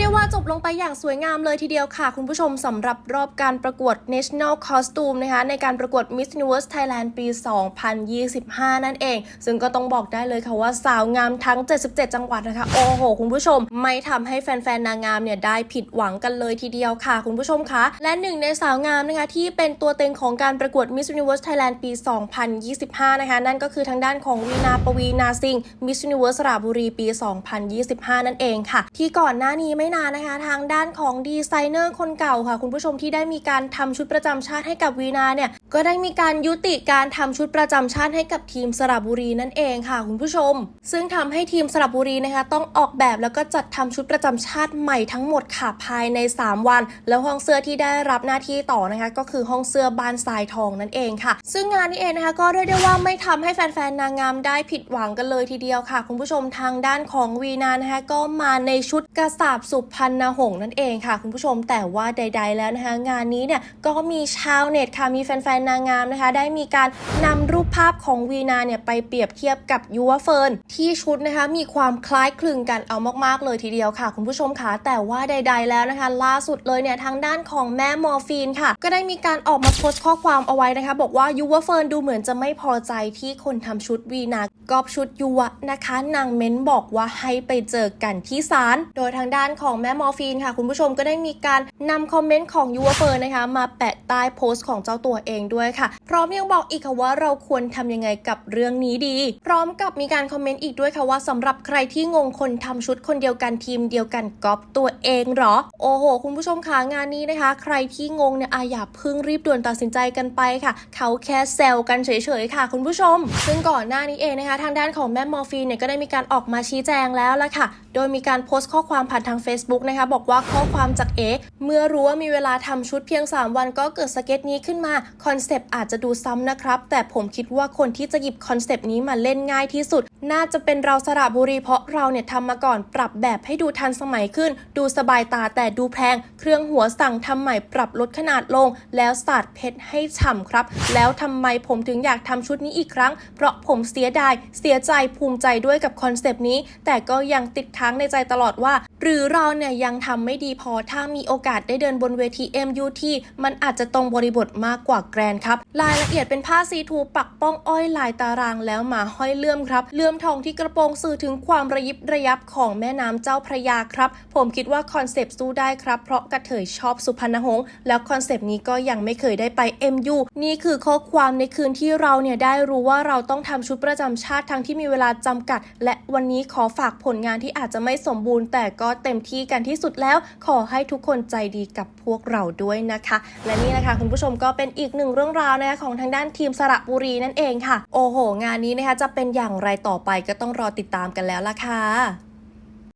ได้ว่าจบลงไปอย่างสวยงามเลยทีเดียวค่ะ คุณผู้ชมสำหรับรอบการประกวด National Costume นะคะในการประกวด Miss Universe Thailand ปี 2025 นั่นเอง ซึ่งก็ต้องบอกได้เลยค่ะว่าสาวงามทั้ง 77 จังหวัดนะคะ โอ้โห คุณผู้ชม ไม่ทำให้แฟนๆ นางงามเนี่ยได้ผิดหวังกันเลยทีเดียวค่ะ คุณผู้ชมคะ และหนึ่งในสาวงามนะคะที่เป็นตัวเต็งของการประกวด Miss Universe Thailand ปี 2025 นะคะนั่นก็คือทางด้านของวีนาปวีนาซิง Miss Universe สระบุรีปี 2025 นั่นเองค่ะ ที่ก่อนหน้านี้ไม่นานนะคะ ทางด้านของดีไซเนอร์คนเก่าค่ะ คุณผู้ชมที่ได้มีการทำชุดประจำชาติให้กับวีนาเนี่ยก็ได้มีการยุติการทำชุดประจำชาติให้กับทีมสระบุรีนั่นเองค่ะ คุณผู้ชม ซึ่งทำให้ทีมสระบุรีนะคะ ต้องออกแบบแล้วก็จัดทำชุดประจำชาติใหม่ทั้งหมดค่ะภายใน 3 วัน แล้วห้องเสื้อที่ได้รับหน้าที่ต่อนะคะ ก็คือห้องเสื้อบานทรายทองนั่นเองค่ะ ซึ่งงานนี้เองนะคะก็เรียกได้ว่าไม่ทำให้แฟนๆนางงามได้ผิดหวังกันเลยทีเดียวค่ะ คุณผู้ชมทางด้านของวีนานะคะก็มาในชุดกระสาบสุพรรณหงส์นั่นเองค่ะ คุณผู้ชมแต่ว่าใด ๆ แล้วนะคะงานนี้เนี่ยก็มีชาวเน็ตค่ะมีแฟนๆนางงามนะคะ ได้มีการนำรูปภาพของวีนาเนี่ยไปเปรียบเทียบกับยูวเฟิร์นที่ชุดนะคะมีความคล้ายคลึงกันเอามากๆเลยทีเดียวค่ะ คุณผู้ชมค่ะแต่ว่าใด ๆ แล้วนะคะ ล่าสุดเลยเนี่ยทางด้านของแม่มอร์ฟีนค่ะ ก็ได้มีการออกมาโพสต์ข้อความเอาไว้นะคะ บอกว่ายูวเฟิร์นดูเหมือนจะไม่พอใจที่คนทำชุดวีนากอบชุดยูวะนะคะนางเม้นบอกว่าให้ไปเจอกันที่ศาลโดยทางด้านของแม่มอร์ฟีนค่ะ คุณผู้ชมก็ได้มีการนำคอมเมนต์ของยูวเฟิร์นนะคะมาแปะใต้โพสต์ของเจ้าตัวเองด้วยค่ะ พร้อมยังบอกอีกค่ะว่าเราควรทำยังไงกับเรื่องนี้ดี พร้อมกับมีการคอมเมนต์อีกด้วยค่ะว่าสำหรับใครที่งงคนทำชุดคนเดียวกันทีมเดียวกันก๊อปตัวเองหรอ โอ้โห คุณผู้ชมคะงานนี้นะคะ ใครที่งงเนี่ยอาอย่าเพิ่งรีบด่วนตัดสินใจกันไปค่ะ เขาแค่แซวกันเฉยๆค่ะ คุณผู้ชม ซึ่งก่อนหน้านี้เองนะคะ ทางด้านของแม่มอร์ฟีนเนี่ยก็ได้มีการออกมาชี้แจงแล้วละค่ะ โดยมีการโพสต์ข้อความผ่านทาง Facebook นะคะบอกว่าข้อความจากเอเมื่อรู้ว่ามีเวลาทำชุดเพียง 3 วันก็เกิดสเก็ตนี้ขึ้นมา คอนเซปต์อาจจะดูซ้ำนะครับ แต่ผมคิดว่าคนที่จะหยิบคอนเซปต์นี้มาเล่นง่ายที่สุด น่าจะเป็นเราสระบุรีเพราะเราเนี่ยทำมาก่อนปรับแบบให้ดูทันสมัยขึ้น ดูสบายตาแต่ดูแพง เครื่องหัวสั่งทำใหม่ปรับลดขนาดลง แล้วสาดเพชรให้ฉ่ำครับ แล้วทำไมผมถึงอยากทำชุดนี้อีกครั้ง เพราะผมเสียดายเสียใจภูมิใจด้วยกับคอนเซปต์นี้ แต่ก็ยังติดค้างในใจตลอดว่า หรือเราเนี่ยยังทำไม่ดีพอถ้ามีโอกาสได้เดินบนเวที MUT มันอาจจะตรงบริบทมากกว่าแกรนครับรายละเอียดเป็นผ้าซีทูปักป้องอ้อยลายตารางแล้วมาห้อยเลื่อมครับเลื่อมทองที่กระโปรงสื่อถึงความระยิบระยับของแม่น้ำเจ้าพระยาครับ ผมคิดว่าคอนเซปต์สู้ได้ครับ เพราะกระเทยชอบสุพรรณหงษ์แล้วคอนเซปต์นี้ก็ยังไม่เคยได้ไป MU นี่คือข้อความในคืนที่เราเนี่ยได้รู้ว่าเราต้องทำชุดประจำชาติทั้งที่มีเวลาจำกัด และวันนี้ขอฝากผลงานที่อาจจะไม่สมบูรณ์ แต่ก็เต็มที่กันที่สุดแล้ว ขอให้ทุกคนใจดีกับพวกเราด้วยนะคะ และนี่นะคะคุณผู้ชมก็เป็นอีกหนึ่งเรื่องราวนะคะของทางด้านทีมสระบุรีนั่นเองค่ะ โอ้โห งานนี้นะคะจะเป็นอย่างไรต่อไปก็ต้องรอติดตามกันแล้วล่ะค่ะ